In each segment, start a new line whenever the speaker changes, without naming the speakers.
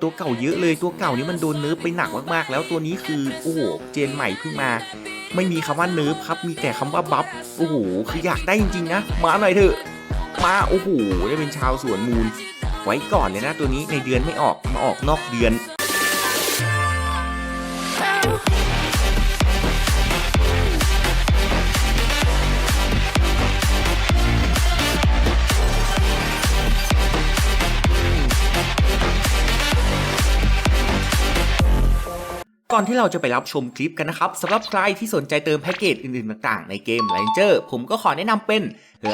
ตัวเก่าเยอะเลยตัวเก่านี้มันโดนเนิร์ฟไปหนักมากๆ แล้วตัวนี้คือโอ้โหเจนใหม่เพิ่งมา ไม่มีคำว่าเนิร์ฟครับ มีแต่คำว่าบัฟโอ้โหคืออยากได้จริงๆนะมาหน่อยเถอะมาโอ้โหได้เป็นชาวสวนมูล ไว้ก่อนเลยนะตัวนี้ในเดือนไม่ออกมาออกนอกเดือน ก่อนที่เราจะไปรับชมคลิปกันนะครับสำหรับใครที่สนใจเติมแพ็กเกจอื่นๆ ต่างๆ ในเกม Ranger ผมก็ขอแนะนำเป็น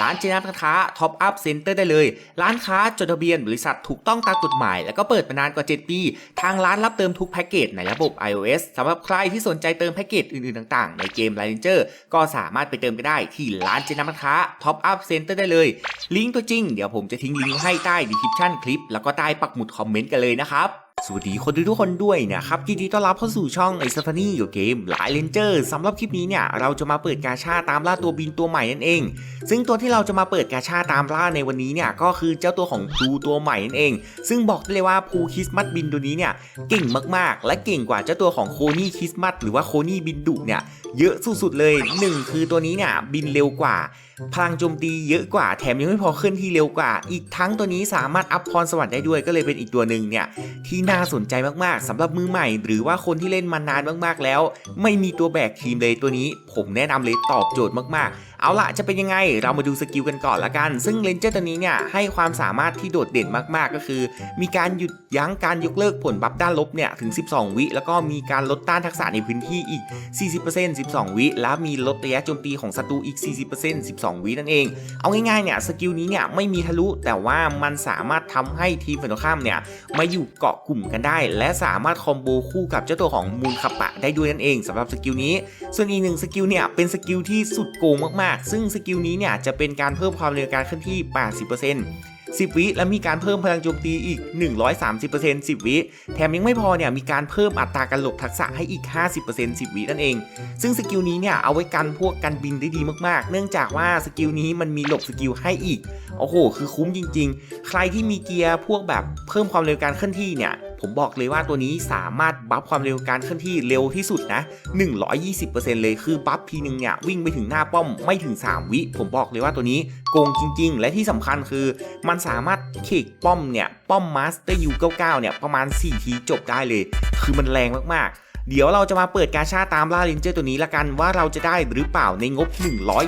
ร้านเจนับค้า Top Up Center ได้เลย ร้านค้าจดทะเบียนบริษัทถูกต้องตามกฎหมาย แล้วก็เปิดมานานกว่า 7 ปี ทางร้านรับเติมทุกแพ็กเกจในระบบ iOS สำหรับใครที่สนใจเติมแพ็กเกจอื่นๆ ต่างๆ ในเกม Ranger ก็สามารถไปเติมกันได้ที่ร้านเจนับค้า Top Up Center ได้เลย ลิงก์ตัวจริง เดี๋ยวผมจะทิ้งลิงก์ให้ใต้ description คลิปแล้วก็ใต้ปักหมุดคอมเมนต์กันเลยนะครับ สวัสดีคนดูทุกคนด้วยนะครับยินดีต้อนรับเข้าสู่ช่องไอซัฟานี่อยู่เกมหลายเลนเจอร์สำหรับคลิปนี้เนี่ยเราจะมาเปิดกาชาตามล่าตัวบินตัวใหม่นั่นเอง ซึ่งตัวที่เราจะมาเปิดกาชาตามล่าในวันนี้เนี่ยก็คือเจ้าตัวของพลูตัวใหม่นั่นเอง ซึ่งบอกได้เลยว่าพลูคริสต์มาสบินตัวนี้เนี่ยเก่งมากๆ และเก่งกว่าเจ้าตัวของโคนี่คริสต์มาสหรือว่าโคนี่บินดุเนี่ยเยอะสุดๆเลยหนึ่งคือตัวนี้เนี่ยบินเร็วกว่า พลังโจมตีเยอะกว่าแถมยังไม่พอเคลื่อนที่เร็วกว่า อีกทั้งตัวนี้สามารถอัพพรสวรรค์ได้ด้วยก็เลยเป็นอีกตัวหนึ่งเนี่ยที่น่าสนใจมากๆสำหรับมือใหม่ หรือว่าคนที่เล่นมานานมากๆแล้ว ไม่มีตัวแบกทีมเลยตัวนี้ ผมแนะนำเลยตอบโจทย์มากๆเอาละจะเป็นยังไงเรามาดูสกิลกันก่อนละกัน ซึ่งเลนเจอร์ตัวนี้เนี่ยให้ความสามารถที่โดดเด่นมากๆก็คือ มีการหยุดยั้งการยกเลิกผลบัฟด้านลบเนี่ยถึง 12 วิ แล้วก็มีการลดต้านทักษะในพื้นที่อีก 40% 12 วิ แล้วมีลดระยะโจมตีของศัตรูอีก 40% 12 วินั่นเอง เอาง่ายๆเนี่ยสกิลนี้เนี่ยไม่มีทะลุ แต่ว่ามันสามารถทำให้ทีมฝั่งตรงข้ามเนี่ยมาอยู่เกาะกลุ่มกันได้ และสามารถคอมโบคู่กับเจ้าตัวของมูลคาปะได้ด้วยนั่นเองสำหรับสกิลนี้ ส่วนอีกหนึ่งสกิลเนี่ยเป็นสกิลที่สุดโกงมากๆซึ่งสกิลนี้เนี่ยจะเป็นการเพิ่มความเร็วการเคลื่อนที่ 80% 10 วิ และมีการเพิ่มพลังโจมตีอีก 130% 10 วิ แถมยังไม่พอเนี่ยมีการเพิ่มอัตราการหลบทักษะให้อีก 50% 10 วินั่นเอง ซึ่งสกิลนี้เนี่ยเอาไว้กันพวกกันบินได้ดีมากๆ เนื่องจากว่าสกิลนี้มันมีหลบสกิลให้อีก โอ้โห คือคุ้มจริง ๆ ใครที่มีเกียร์พวกแบบเพิ่มความเร็วการเคลื่อนที่เนี่ย ผมบอกเลยว่าตัวนี้สามารถบัฟความเร็วการเคลื่อนที่เร็วที่สุดนะ 120%เลยคือบัฟทีนึงเนี่ยวิ่งไปถึงหน้าป้อมไม่ถึง 3 วิ ผมบอกเลยว่าตัวนี้โกงจริง ๆ และที่สำคัญคือ มันสามารถเขกป้อมเนี่ยป้อมมาสเตอร์ยู99เนี่ยประมาณ 4 ทีจบได้เลย คือมันแรงมากๆเดี๋ยวเราจะมาเปิดกาชาตามล่าเลนเจอร์ตัวนี้ละกันว่าเราจะได้หรือเปล่าในงบ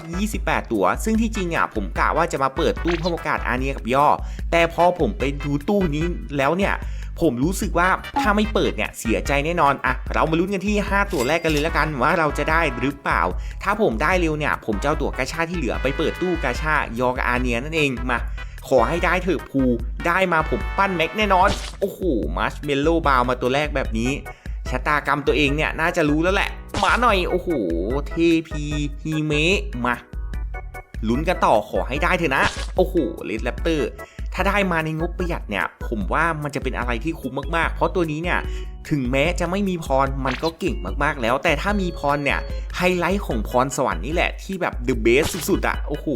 128 ตัว ซึ่งที่จริงอะผมกะว่าจะมาเปิดตู้พมกาสอาเนียกับย่อ แต่พอผมไปดูตู้นี้แล้วเนี่ย ผมรู้สึกว่าถ้าไม่เปิดเนี่ยเสียใจแน่นอนอะเรามาลุ้นกันที่ 5 ตัวแรกกันเลยละกันว่าเราจะได้หรือเปล่า ถ้าผมได้เร็วเนี่ยผมจะเอาตัวกาชาที่เหลือไปเปิดตู้กาชายอกอาเนียนั่นเองมาขอให้ได้เถอะภูได้มาผมปั้นแม็กแน่นอน โอ้โหมัชเมลโล่บาวมาตัวแรกแบบนี้ชะตากรรมตัวเองเนี่ยน่าจะรู้แล้วแหละ มาหน่อย โอ้โห เทพีฮีเมะมาลุ้นกันต่อขอให้ได้เถอะนะ โอ้โหเลดแรปเตอร์ ถ้าได้มาในงบประหยัดเนี่ยผมว่ามันจะเป็นอะไรที่คุ้มมากๆ เพราะตัวนี้เนี่ย ถึงแม้จะไม่มีพรมันก็เก่งมากๆแล้ว แต่ถ้ามีพรเนี่ยไฮไลท์ของพรสวรรค์นี่แหละที่แบบเดอะเบสสุดๆอะโอ้โห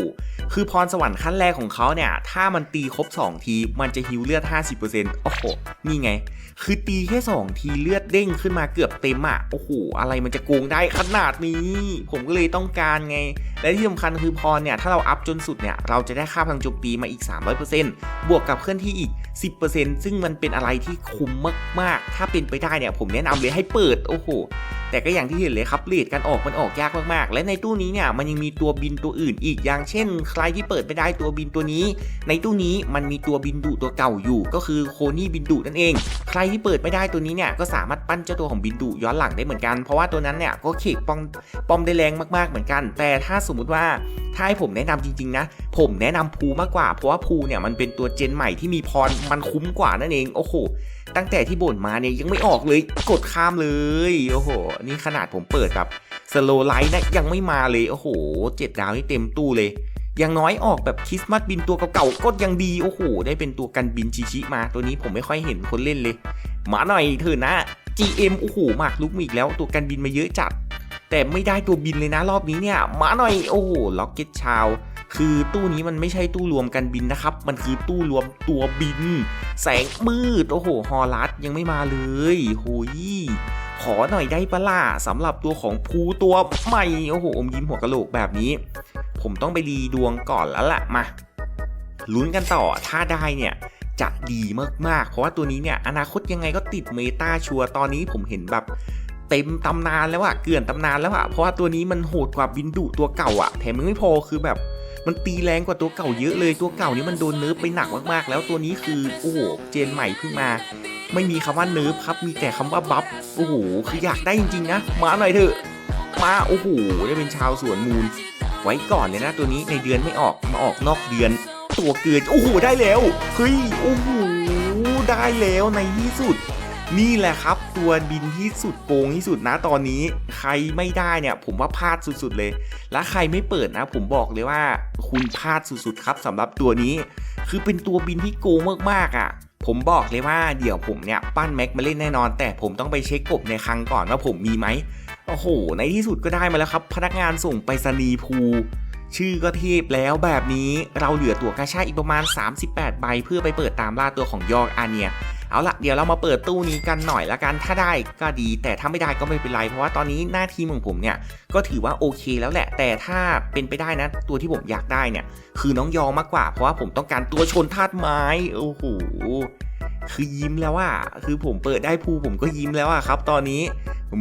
คือพรสวรรค์ขั้นแรกของเขาเนี่ย ถ้ามันตีครบ 2 ทีมันจะฮิวเลือด 50%โอ้โหนี่ไง คือตีแค่ 2 ทีเลือดเด้งขึ้นมาเกือบเต็มอะโอ้โหอะไรมันจะโกงได้ขนาดนี้ ผมก็เลยต้องการไง และที่สำคัญคือพรเนี่ยถ้าเราอัพจนสุดเนี่ยเราจะได้ค่าพลังโจมตีมาอีก 300%บวกกับเคลื่อนที่อีก 10%ซึ่งมันเป็นอะไรที่คุ้มมากๆ ถ้าเป็นไปได้เนี่ยผมแนะนำเลยให้เปิดโอ้โหแต่ก็อย่างที่เห็นเลยครับเลดการออกมันออกยากมากๆ และในตู้นี้เนี่ยมันยังมีตัวบินตัวอื่นอีกอย่างเช่น ใครที่เปิดไม่ได้ตัวบินตัวนี้ ในตู้นี้มันมีตัวบินดุตัวเก่าอยู่ ก็คือโคนี่บินดุนั่นเอง ใครที่เปิดไม่ได้ตัวนี้เนี่ยก็สามารถปั้นเจ้าตัวของบินดุย้อนหลังได้เหมือนกันเพราะว่าตัวนั้นเนี่ยก็เขกปองปอมได้แรงมากๆเหมือนกัน แต่ถ้าสมมุติว่าถ้าให้ผมแนะนำจริงๆนะผมแนะนำภูมากกว่า เพราะว่าภูเนี่ยมันเป็นตัวเจนใหม่ที่มีพรมันคุ้มกว่านั่นเองโอ้โห ตั้งแต่ที่บ่นมาเนี่ยยังไม่ออกเลยกดข้ามเลยโอ้โห นี่ขนาดผมเปิดแบบสโลไลท์นะยังไม่มาเลย โอ้โหเจ็ดดาวนี่เต็มตู้เลยอย่างน้อยออกแบบคริสต์มาสบินตัวเก่าๆก็ยังดีโอ้โห ได้เป็นตัวกันบินชิชิมาตัวนี้ผมไม่ค่อยเห็นคนเล่นเลย มาหน่อยเถอะนะ GM โอ้โหมากลุกมาอีกแล้วตัวกันบินมาเยอะจัด แต่ไม่ได้ตัวบินเลยนะรอบนี้เนี่ย มาหน่อยโอ้โหล็อกเก็ตชาว คือตู้นี้มันไม่ใช่ตู้รวมกันบินนะครับ มันคือตู้รวมตัวบิน แสงมืด โอ้โห ฮอลัสยังไม่มาเลยโหยขอหน่อยได้ปะล่ะสำหรับตัวของภูตัวใหม่ โอ้โห อมยิ้มหัวกะโหลกแบบนี้ ผมต้องไปรีดวงก่อนแล้วล่ะ มาลุ้นกันต่อถ้าได้เนี่ยจะดีมากๆ เพราะว่าตัวนี้เนี่ยอนาคตยังไงก็ติดเมตาชัวร์ตอนนี้ผมเห็นแบบเต็มตำนานแล้วอะเกลื่อนตำนานแล้วอะเพราะว่าตัวนี้มันโหดกว่าบินดุตัวเก่าอะแถมยังไม่พอคือแบบ มันตีแรงกว่าตัวเก่าเยอะเลยตัวเก่านี้มันโดนเนิร์ฟไปหนักมากๆ แล้วตัวนี้คือโอ้โหเจนใหม่เพิ่งมา ไม่มีคำว่าเนิร์ฟครับมีแต่คำว่าบัฟโอ้โหคืออยากได้จริงๆนะมาหน่อยเถอะมาโอ้โหได้เป็นชาวสวนมูล ไว้ก่อนเลยนะตัวนี้ในเดือนไม่ออกมาออกนอกเดือน ตัวเกินโอ้โหได้แล้วเฮ้ยโอ้โหได้แล้วในที่สุด นี่แหละครับตัวบินที่สุดโกงที่สุดนะตอนนี้ ใครไม่ได้เนี่ยผมว่าพลาดสุดๆเลย และใครไม่เปิดนะ ผมบอกเลยว่าคุณพลาดสุดๆครับสำหรับตัวนี้ คือเป็นตัวบินที่โกงมากๆอะผมบอกเลยว่าเดี๋ยวผมเนี่ยปั้นแม็กมาเล่นแน่นอน แต่ผมต้องไปเช็คกบในคลังก่อนว่าผมมีไหมโอ้โห ในที่สุดก็ได้มาแล้วครับ พนักงานส่งไปรษณีย์ภูชื่อก็เทพแล้วแบบนี้เราเหลือตั๋วกระชาอีกประมาณ 38 ใบ เพื่อไปเปิดตามล่าตัวของยอร์กอาเนีย เอาละเดี๋ยวเรามาเปิดตู้นี้กันหน่อยละกันถ้าได้ก็ดี แต่ถ้าไม่ได้ก็ไม่เป็นไร เพราะว่าตอนนี้หน้าที่ของผมเนี่ยก็ถือว่าโอเคแล้วแหละ แต่ถ้าเป็นไปได้นะ ตัวที่ผมอยากได้เนี่ยคือน้องยอมากกว่า เพราะว่าผมต้องการตัวชนธาตุไม้โอ้โหคือยิ้มแล้วว่าคือผมเปิดได้ภูผมก็ยิ้มแล้วอะครับ ตอนนี้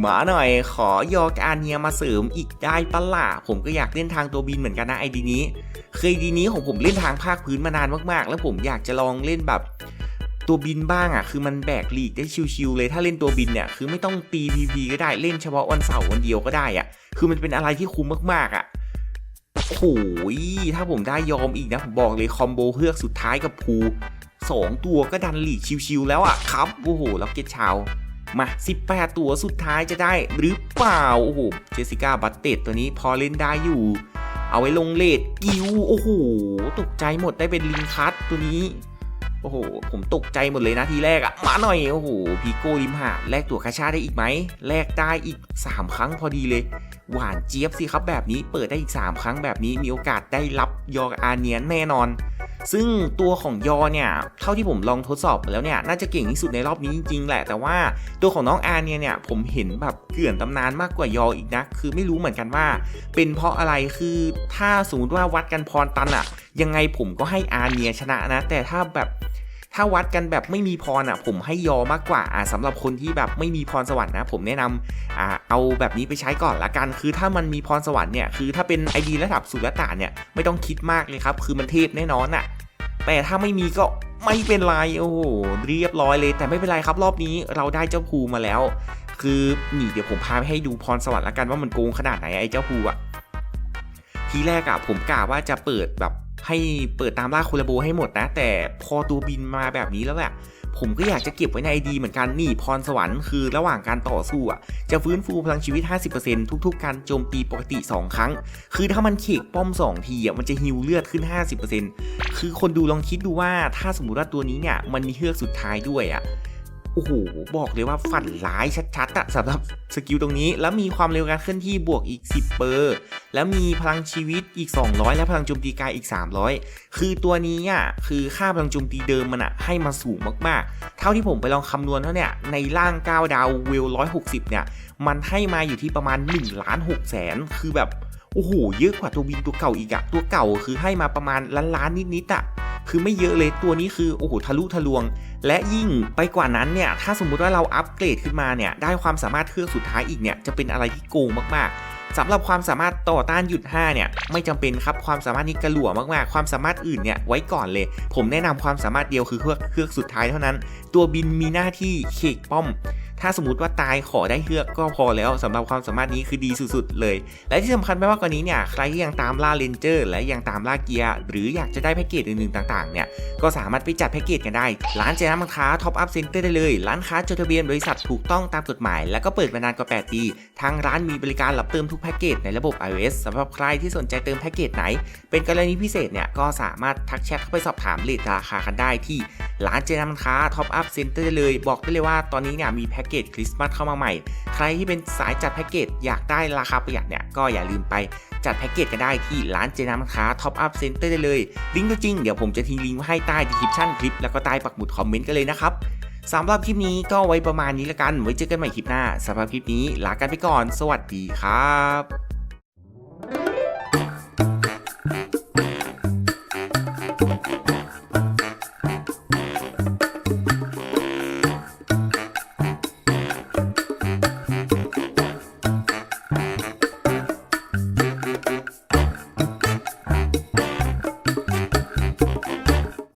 หมาหน่อยขอยอกอาเนียมาเสริมอีกได้ปะล่ะผมก็อยากเล่นทางตัวบินเหมือนกันนะไอดีนี้เคยดีนี้ของผมเล่นทางภาคพื้นมานานมากๆ แล้วผมอยากจะลองเล่นแบบ ตัวบินบ้างอะคือมันแบกลีกได้ชิวๆเลยถ้าเล่นตัวบินเนี่ยคือไม่ต้องตี PV ก็ได้เล่นเฉพาะวันเสาร์วันเดียวก็ได้อะคือมันเป็นอะไรที่คุ้มมากๆอะโอ้โหถ้าผมได้ยอมอีกนะผมบอกเลยคอมโบเฮือกสุดท้ายกับภูสองตัวก็ดันหลีกชิวๆแล้วอะครับโอ้โหล็อกเก็ตชาวมา 18 ตัวสุดท้ายจะได้หรือเปล่า โอ้โห เจสิก้าบัตเตตตัวนี้พอเล่นได้อยู่ เอาไว้ลงเลดกิว โอ้โห ตกใจหมดได้เป็นลิงคัสตัวนี้ โอ้โห ผมตกใจหมดเลยนะทีแรกอะมาหน่อย โอ้โห พีโก้ริมหาดแลกตัวคาชาได้อีกไหม แลกได้อีก 3 ครั้งพอดีเลย หวานเจี๊ยบสิครับแบบนี้ เปิดได้อีก 3 ครั้งแบบนี้ มีโอกาสได้รับยอร์อาเนียนแน่นอน ซึ่งตัวของยอเนี่ย เท่าที่ผมลองทดสอบแล้วเนี่ย น่าจะเก่งที่สุดในรอบนี้จริงๆแหละ แต่ว่าตัวของน้องอาเนี่ยเนี่ย ผมเห็นแบบเกลื่อนตำนานมากกว่ายออีกนะ คือไม่รู้เหมือนกันว่า เป็นเพราะอะไร คือถ้าสมมติว่าวัดกันพรตันอะยังไงผมก็ให้อาเนียชนะนะ แต่ถ้าแบบ ถ้าวัดกันแบบไม่มีพรอะผมให้ยอมากกว่าอ่าสำหรับคนที่แบบไม่มีพรสวรรค์นะผมแนะนำอ่าเอาแบบนี้ไปใช้ก่อนละกัน คือถ้ามันมีพรสวรรค์เนี่ยคือถ้าเป็นไอดีระดับสุรตานเนี่ยไม่ต้องคิดมากเลยครับ คือมันเทพแน่นอนอะแต่ถ้าไม่มีก็ไม่เป็นไรโอ้โหเรียบร้อยเลย แต่ไม่เป็นไรครับรอบนี้เราได้เจ้าภูมาแล้ว คือนี่เดี๋ยวผมพาไปให้ดูพรสวรรค์ละกันว่ามันโกงขนาดไหนไอ้เจ้าภูอะทีแรกอะผมกะว่าจะเปิดแบบ ให้เปิดตามล่าโคลาโบให้หมดนะ แต่พอตัวบินมาแบบนี้แล้วแหละผมก็อยากจะเก็บไว้ในไอดีเหมือนกันนี่พรสวรรค์คือระหว่างการต่อสู้อะจะฟื้นฟูพลังชีวิต 50%ทุก ๆ การโจมตีปกติ 2 ครั้ง คือถ้ามันเขกป้อม 2 ทีอะมันจะฮิวเลือดขึ้น 50%คือคนดูลองคิดดูว่าถ้าสมมติว่าตัวนี้เนี่ยมันมีเฮือกสุดท้ายด้วยอะโอ้โห บอกเลยว่าฝันร้ายชัดๆอะสำหรับสกิลตรงนี้ แล้วมีความเร็วการเคลื่อนที่บวกอีก 10 เปอร์ แล้วมีพลังชีวิตอีก 200 และพลังโจมตีกายอีก 300 คือตัวนี้อะคือค่าพลังโจมตีเดิมมันอะให้มาสูงมากๆ เท่าที่ผมไปลองคำนวณแล้วเนี่ยในร่าง 9 ดาวเวล 160 เนี่ย มันให้มาอยู่ที่ประมาณ1ล้าน6แสนคือแบบโอ้โหเยอะกว่าตัวบินตัวเก่าอีกอะตัวเก่าคือให้มาประมาณล้านล้านนิดๆอะคือไม่เยอะเลยตัวนี้คือโอ้โหทะลุทะลวง และยิ่งไปกว่านั้นเนี่ยถ้าสมมุติว่าเราอัปเกรดขึ้นมาเนี่ยได้ความสามารถเครื่องสุดท้ายอีกเนี่ยจะเป็นอะไรที่โกงมากๆ สำหรับความสามารถต่อต้านหยุด5เนี่ยไม่จำเป็นครับความสามารถนี้กระหลัวมากๆ ความสามารถอื่นเนี่ยไว้ก่อนเลย ผมแนะนำความสามารถเดียวคือเครื่องเครื่องสุดท้ายเท่านั้น ตัวบินมีหน้าที่เขกป้อมถ้าสมมติว่าตายขอได้เฮือกก็พอแล้วสำหรับความสามารถนี้คือดีสุดๆเลย และที่สำคัญไปมากว่านี้เนี่ยใครที่ยังตามล่าเลนเจอร์และยังตามล่าเกียร์หรืออยากจะได้แพ็กเกจอื่นๆต่างๆเนี่ยก็สามารถไปจัดแพ็กเกจกันได้ ร้านเจน้ำมันค้าท็อปอัพเซ็นเตอร์ได้เลย ร้านค้าจดทะเบียนบริษัทถูกต้องตามกฎหมาย และก็เปิดมานานกว่า 8 ปี ทางร้านมีบริการรับเติมทุกแพ็กเกจในระบบ iOS สำหรับใครที่สนใจเติมแพ็กเกจไหน เป็นกรณีพิเศษเนี่ยก็สามารถทักแชทเข้าไปสอบถามเลทราคากันได้ที่ร้านเจน้ำมันค้าท็อปอัพเซ็นเตอร์ได้เลยบอกได้เลยว่าตอนนี้เนี่ยมีแพ็กพ็กเกจคริสต์มาสเข้ามาใหม่ ใครที่เป็นสายจัดแพ็กเกจอยากได้ราคาประหยัดเนี่ยก็อย่าลืมไปจัดแพ็กเกจกันได้ที่ร้านเจน้ำค้าท็อปอัพเซ็นเตอร์ได้เลย ลิงก์ตัวจริงเดี๋ยวผมจะทิ้งลิงก์ไว้ให้ใต้ดีคริปชั่นคลิปแล้วก็ใต้ปักหมุดคอมเมนต์กันเลยนะครับสำหรับคลิปนี้ก็ไว้ประมาณนี้ละกัน ไว้เจอกันใหม่คลิปหน้าสำหรับคลิปนี้ลากันไปก่อน สวัสดีครับ